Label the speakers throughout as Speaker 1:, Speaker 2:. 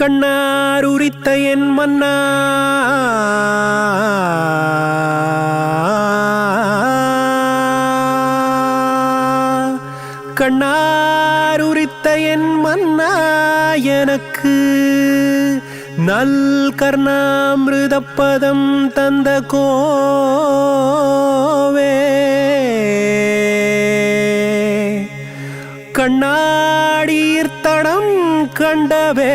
Speaker 1: கண்ணார் உரித்த என் மன்னா கண்ணார் உரித்த என் மன்னா எனக்கு நல் கர்ணாமிருதப்பதம் தந்த கோவே. கண்ணாடீர் கண்டவேலா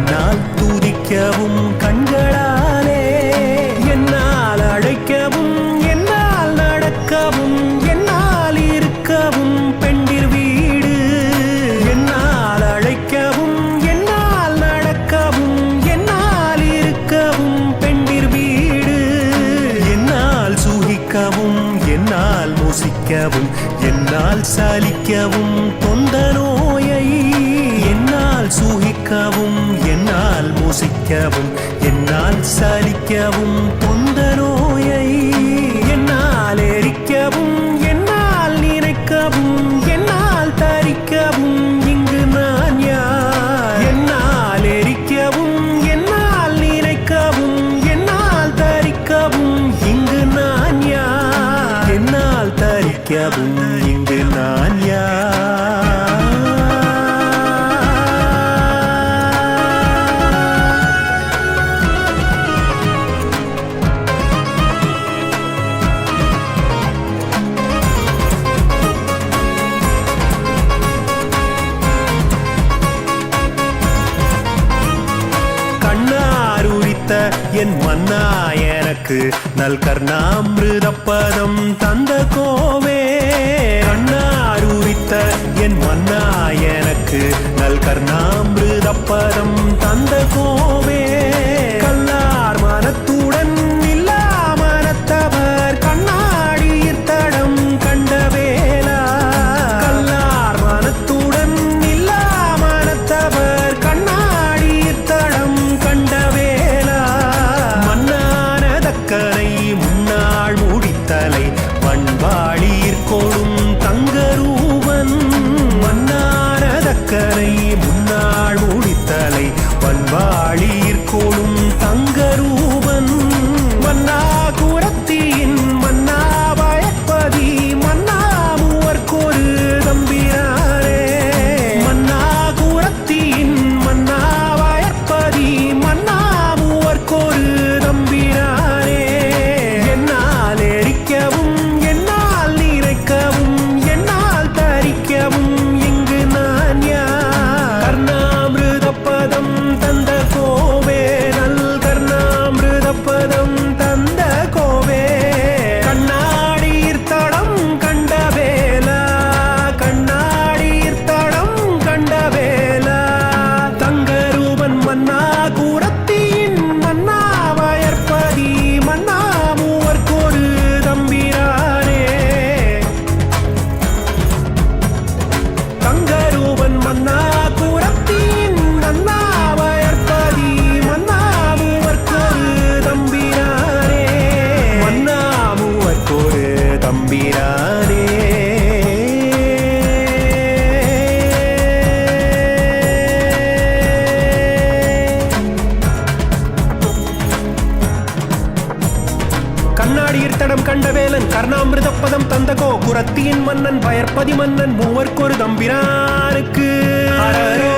Speaker 1: முசிக்கவும் என்னால் சலிக்கவும் தொந்த நோயை என்னால் சூகிக்கவும் என்னால் முசிக்கவும் என்னால் சலிக்கவும் தொந்த நோய் தரிக்கவும் இங்கு நான் யார்? என் மன்னா எனக்கு நல் கர்ணாமிருதப்பதம் தந்த கோவே. கண்ணார் உரித்த என் மன்னா எனக்கு நல் கர்ணாமிருதப்பதம் தந்த கோவே. கல்லார் மனத்துடன் இல்லா மனத்தவர் கண்ணாடியிர் தடம் கண்ட வேளா. கல்லார் மனத்துடன் இல்லா மனத்தவர் கண்ணாடியிர் தடம் கண்ட வேளா. மன்னான தக்கனை கண்ணாடியிற் தடம் கண்ட வேலன் கர்ணாமிருதப்பதம் தந்தகோ குரத்தியின் மன்னன் பயற்பதி மன்னன் மூவர்க்கொரு தம்பிரானுக்கு. அரரோ